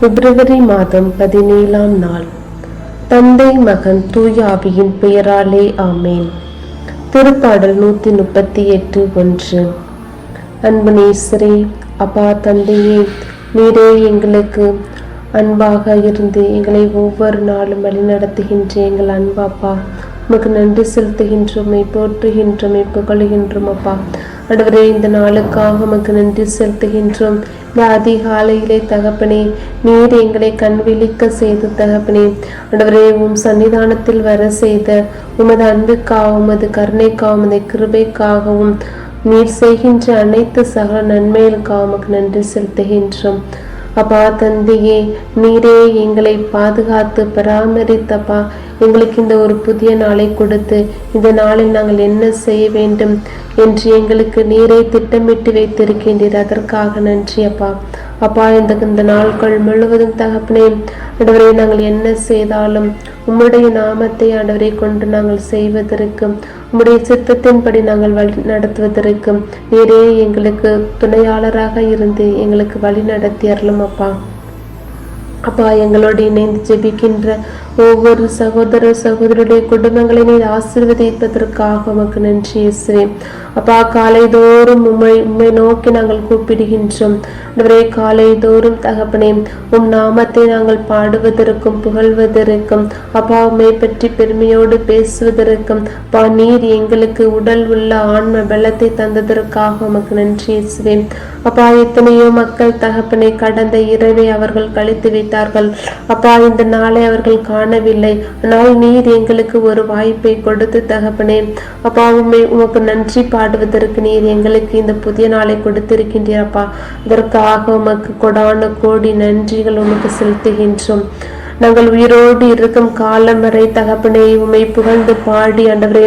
பிப்ரவரி மாதம் பதினேழாம் நாள். தந்தை மகன் தூயாவியின் பெயராலே ஆமேன். திருப்பாடல் நூற்றி முப்பத்தி எட்டு ஒன்று. அன்பு அப்பா தந்தையே நீரே எங்களுக்கு அன்பாக இருந்து எங்களை ஒவ்வொரு நாளும் வழிநடத்துகின்ற எங்கள் அன்பாப்பா உமக்கு நன்றி செலுத்துகின்றோமே போற்றுகின்றோமே புகழுகின்றோம் அப்பா. அடுவரே இந்த நாளுக்காக உமக்கு நன்றி செலுத்துகின்றோம். அதிகாலையிலே தகப்பனே நீர் எங்களை கண்விழிக்க செய்து தகப்பனே. அடுவரே உம் சன்னிதானத்தில் வர செய்த உமது அன்புக்காக உமது கருணைக்காக உமது கிருபைக்காகவும் நீர் செய்கின்ற அனைத்து சகல நன்மைகளுக்காக உமக்கு நன்றி செலுத்துகின்றோம். அப்பா தந்தையே நீரே எங்களை பாதுகாத்து பராமரித்தப்பா. எங்களுக்கு இந்த ஒரு புதிய நாளை கொடுத்து இந்த நாளில் நாங்கள் என்ன செய்ய வேண்டும் என்று எங்களுக்கு நீரை திட்டமிட்டு வைத்திருக்கின்றீர். அதற்காக நன்றி அப்பா. அப்பா இந்த இந்த நாட்கள் முழுவதும் தகப்பனே ஆண்டவரை நாங்கள் என்ன செய்தாலும் உம்முடைய நாமத்தை ஆண்டவரை கொண்டு நாங்கள் செய்வதற்கும் உம்முடைய சித்தத்தின்படி நாங்கள் வழி நடத்துவதற்கும் நீரே எங்களுக்கு துணையாளராக இருந்து எங்களுக்கு வழி நடத்தி அருளும் அப்பா. அப்பா எங்களோடு இணைந்து ஜெபிக்கின்ற ஒவ்வொரு சகோதர சகோதரருடைய குடும்பங்களை நீர் ஆசிர்வதிப்பதற்காக உமக்கு நன்றி இயேசுவே. அப்பா காலை தோறும் உம்மை உம்மை நோக்கி நாங்கள் கூப்பிடுகின்றோம். ஆண்டவரே காலை தோறும் தகப்பனே உம் நாமத்தை நாங்கள் பாடுவதற்கும் புகழ்வதற்கும் அப்பா உம்மை பற்றி பெருமையோடு பேசுவதற்கும் அப்பா நீர் எங்களுக்கு உடல் உள்ள ஆன்ம பலத்தை தந்ததற்காக உமக்கு நன்றி இயேசுவே. அப்பா எத்தனையோ மக்கள் தகப்பனை கடந்த இரவை அவர்கள் கழித்து விட்டார்கள் அப்பா இந்த நாளை அவர்கள் காணவில்லை. ஆனால் நீர் எங்களுக்கு ஒரு வாய்ப்பை கொடுத்து தகப்பனே. அப்பா உண்மை உமக்கு நன்றி பாடுவதற்கு நீர் எங்களுக்கு இந்த புதிய நாளை கொடுத்திருக்கின்றீர் அப்பா. அதற்காக உமக்கு கொடான கோடி நன்றிகள் உமக்கு செலுத்துகின்றோம். நாங்கள் உயிரோடு இருக்கும் காலம் வரை தகப்பனே உமை புகழ்ந்து பாடி ஆண்டவரே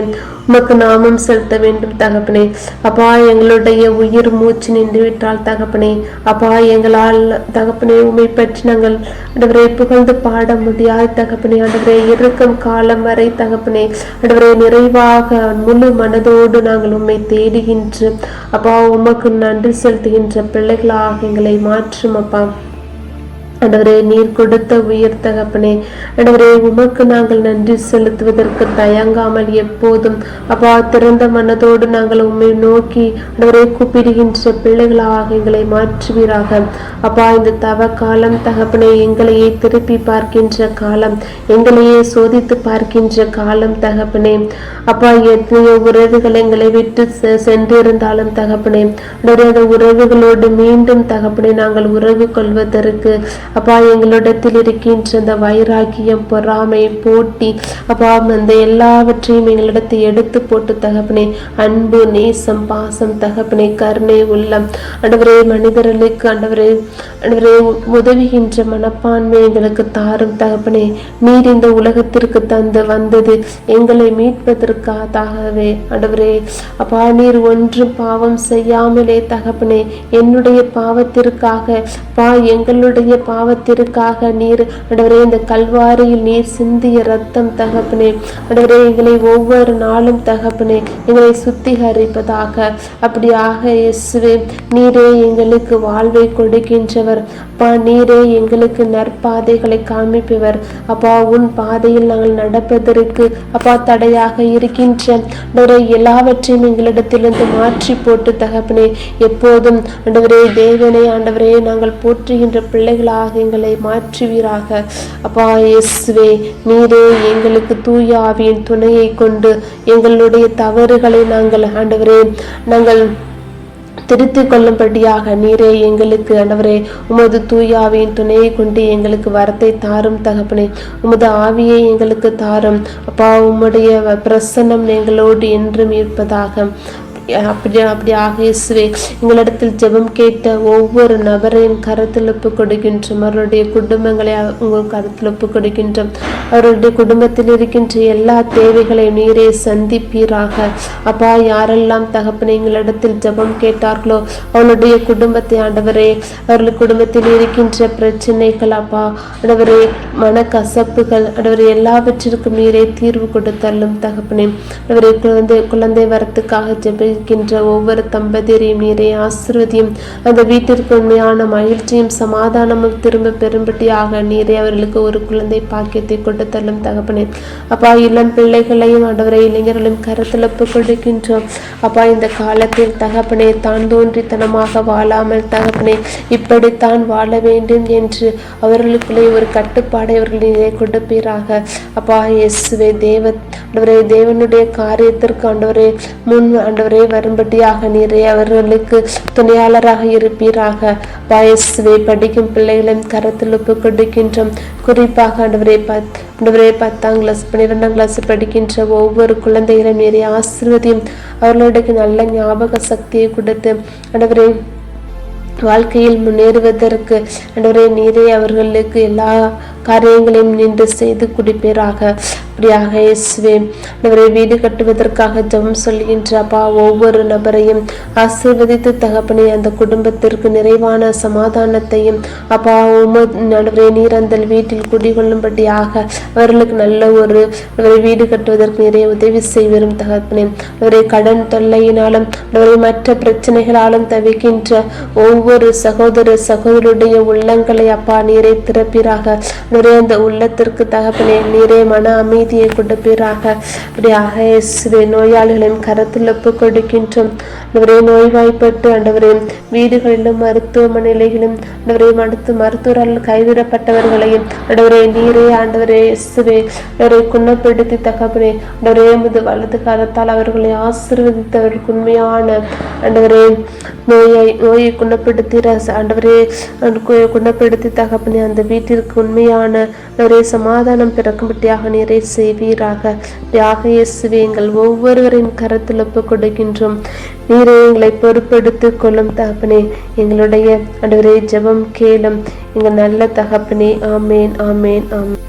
உமக்கு நாமம் செலுத்த வேண்டும் தகப்பனே. அப்பா எங்களுடைய உயிர் மூச்சு நின்று விட்டால் தகப்பனே. அப்பா எங்களால் தகப்பனே உமை பற்றி நாங்கள் ஆண்டவரே புகழ்ந்து பாட முடியாது தகப்பனே. ஆண்டவரே இருக்கும் காலம் வரை தகப்பனே. ஆண்டவரே நிறைவாக முழு மனதோடு நாங்கள் உம்மை தேடுகின்ற அப்பா உமக்கு நன்றி செலுத்துகின்ற பிள்ளைகளாக எங்களை மாற்றும் அப்பா. அடவரே நீர் கொடுத்த உயிர் தகப்பனே அடவரே உமக்கு நாங்கள் நன்றி செலுத்துவதற்கு தயங்காமல் எப்போதும் அப்பா திறந்த மனதோடு நாங்கள் உண்மை நோக்கி அடவரே கூப்பிடுகின்ற பிள்ளைகளாக எங்களை மாற்றுவீராக அப்பா இந்த தவ காலம் தகப்பனே எங்களையே திருப்பி பார்க்கின்ற காலம் எங்களையே சோதித்து பார்க்கின்ற காலம் தகப்பனே அப்பா எத்தனையோ உறவுகள் எங்களை விட்டு சென்றிருந்தாலும் தகப்பனே அந்த உறவுகளோடு மீண்டும் தகப்பனே நாங்கள் உறவு கொள்வதற்கு அப்பா எங்களிடத்தில் இருக்கின்ற இந்த வைராக்கியம் பொறாமை போட்டி அப்பா அந்த எல்லாவற்றையும் எங்களிடத்தை எடுத்து போட்டு தகப்பனே அன்பு நேசம் பாசம் தகப்பனே கருணை உள்ளம். அண்டவரே மனிதர்களுக்கு அண்டவரே அண்டவரே உதவுகின்ற மனப்பான்மை எங்களுக்கு தாரும் தகப்பனே. நீர் இந்த உலகத்திற்கு தந்து வந்தது எங்களை மீட்பதற்காகவே. அண்டவரே அப்பா நீர் ஒன்றும் பாவம் செய்யாமலே தகப்பனே என்னுடைய பாவத்திற்காக பா எங்களுடைய பாவ பாவத்திற்காக நீர். அடவரே இந்த கல்வாரியில் நீர் சிந்திய ரத்தம் தகப்பனே. அடவரே எங்களை ஒவ்வொரு நாளும் தகப்பனே எங்களை சுத்திகரிப்பதாக. அப்படியாக இயேசுவே நீரே எங்களுக்கு வாழ்வை கொடுக்கின்றவர். அப்பா நீரே எங்களுக்கு நற்பாதைகளை காமிப்பவர் அப்பா உன் பாதையில் நாங்கள் நடப்பதற்கு அப்பா தடையாக இருக்கின்ற. எல்லாவற்றையும் எங்களிடத்திலிருந்து மாற்றி போட்டு தகப்பனே எப்போதும். ஆண்டவரே தேவனை ஆண்டவரே நாங்கள் போற்றுகின்ற பிள்ளைகளாக எங்களை மாற்றுவீராக. அப்பா இயேசுவே நீரே எங்களுக்கு தூய ஆவியின் துணையை கொண்டு எங்களுடைய தவறுகளை நாங்கள் ஆண்டவரே நாங்கள் திருத்திக் கொள்ளும்படியாக நீரே எங்களுக்கு ஆண்டவரே உமது தூய துணையை கொண்டு எங்களுக்கு வரத்தை தாரும் தகப்பனே உமது ஆவியை எங்களுக்கு தாரும். அப்பா உம்முடைய பிரசன்னம் எங்களோடு என்றும் இருப்பதாக. அப்படி அப்படியாக இயேசுவே எங்களிடத்தில் ஜெபம் கேட்ட ஒவ்வொரு நபரையும் கருத்தில் ஒப்பு கொடுக்கின்றோம். அவருடைய குடும்பங்களை உங்கள் கருத்தில் ஒப்பு கொடுக்கின்றோம். அவருடைய குடும்பத்தில் இருக்கின்ற எல்லா தேவைகளையும் நீரே சந்திப்பீராக. அப்பா யாரெல்லாம் தகப்பனை எங்களிடத்தில் ஜெபம் கேட்டார்களோ அவளுடைய குடும்பத்தை ஆண்டவரே அவர்கள் குடும்பத்தில் இருக்கின்ற பிரச்சனைகள் அப்பா ஆண்டவரே மனக்கசப்புகள் ஆண்டவரே எல்லாவற்றிற்கும் நீரே தீர்வு கொடுத்தள்ளும் தகப்பனே. ஆண்டவரே குழந்தை குழந்தை வரத்துக்காக ஜெபி இருக்கின்ற ஒவ்வொரு தம்பதியரையும் நீரை ஆசிர்வதியும். அந்த வீட்டிற்கு உண்மையான மகிழ்ச்சியும் சமாதானமும் திரும்ப பெறும்படியாக நீரை அவர்களுக்கு ஒரு குழந்தை பாக்கியத்தை கொண்டு தள்ளும் தகப்பனே. அப்பா இளம் பிள்ளைகளையும் அடவரை இளைஞர்களையும் கருத்தில் கொடுக்கின்றோம் அப்பா இந்த காலத்தில் தகப்பனே தான் தோன்றித்தனமாக வாழாமல் தகப்பனே இப்படித்தான் வாழ வேண்டும் என்று அவர்களுக்குள்ளே ஒரு கட்டுப்பாடை அவர்கள் நீரை கொடுப்பீராக. அப்பா இயேசுவே தேவ ஆண்டவரே தேவனுடைய காரியத்திற்கு ஆண்டவரே முன் ஆண்டவரே வரும்படியாக நீரே அவர்களுக்கு துணையாளராக இருப்பீராக. வயசுவை படிக்கும் பிள்ளைகளின் கரத்தில் ஒப்பு கொடுக்கின்றோம் குறிப்பாக ஆண்டவரே பத் ஆண்டவரே பத்தாம் கிளாஸ் பன்னிரெண்டாம் கிளாஸ் படிக்கின்ற ஒவ்வொரு குழந்தைகளும் மீறி ஆசிர்வதியும். அவர்களுக்கு நல்ல ஞாபக சக்தியை கொடுத்து ஆண்டவரே வாழ்க்கையில் முன்னேறுவதற்கு ஆண்டவரே நீரே அவர்களுக்கு எல்லா காரியங்களையும் நின்று செய்து குடிப்பீராக. அப்படியாக இயேசுவே அவரை வீடு கட்டுவதற்காக ஜெபம் சொல்கின்ற அப்பா ஒவ்வொரு நபரையும் ஆசீர்வதித்து தகப்பனே அந்த குடும்பத்திற்கு நிறைவான சமாதானத்தையும் அப்பா நடுவரே நீர் அந்த வீட்டில் குடிகொள்ளும்படியாக அவர்களுக்கு நல்ல ஒரு அவரை வீடு கட்டுவதற்கு நிறைய உதவி செய்வரும் தகப்பனே. அவரை கடன் தொல்லையினாலும் அவரை மற்ற பிரச்சனைகளாலும் தவிக்கின்ற ஒவ்வொரு சகோதர சகோதரருடைய உள்ளங்களை அப்பா நீரை திறப்பீராக. ஆண்டவரே அந்த உள்ளத்திற்கு தகப்பனே நீரே மன அமைதியை கொடுப்பீராக அப்படியாக இயேசுவே நோயாளிகளின் கரத்தில் ஒப்பு கொடுக்கின்றோம் அந்தவரே நோய்வாய்ப்பட்டு அண்டவரே வீடுகளிலும் மருத்துவமனைகளிலும் ஆண்டவரே மருத்துவ மருத்துவரால் கைவிடப்பட்டவர்களையும் ஆண்டவரே நீரே ஆண்டவரே இயேசுவே அவரை குணப்படுத்தி தகப்பனே ஆண்டவரே முது வலது காலத்தால் அவர்களை ஆசிர்வதித்தவர்களுக்கு உண்மையான ஆண்டவரே நோயை நோயை குணப்படுத்தி ரச ஆண்டவரே குணப்படுத்தி தகப்பனே அந்த வீட்டிற்கு உண்மையான ஒரே சமாதானம் பிறக்கும்படியாக நீரை செய்வீராக. தியாக இயேசுவே எங்கள் ஒவ்வொருவரின் கரத்தில் ஒப்பு கொடுக்கின்றோம் நீரே எங்களை பொறுப்பெடுத்துக் கொள்ளும் தகப்பனே. எங்களுடைய ஆண்டவரே ஜெபம் கேளும் எங்கள் நல்ல தகப்பனே. ஆமேன் ஆமேன் ஆமேன்.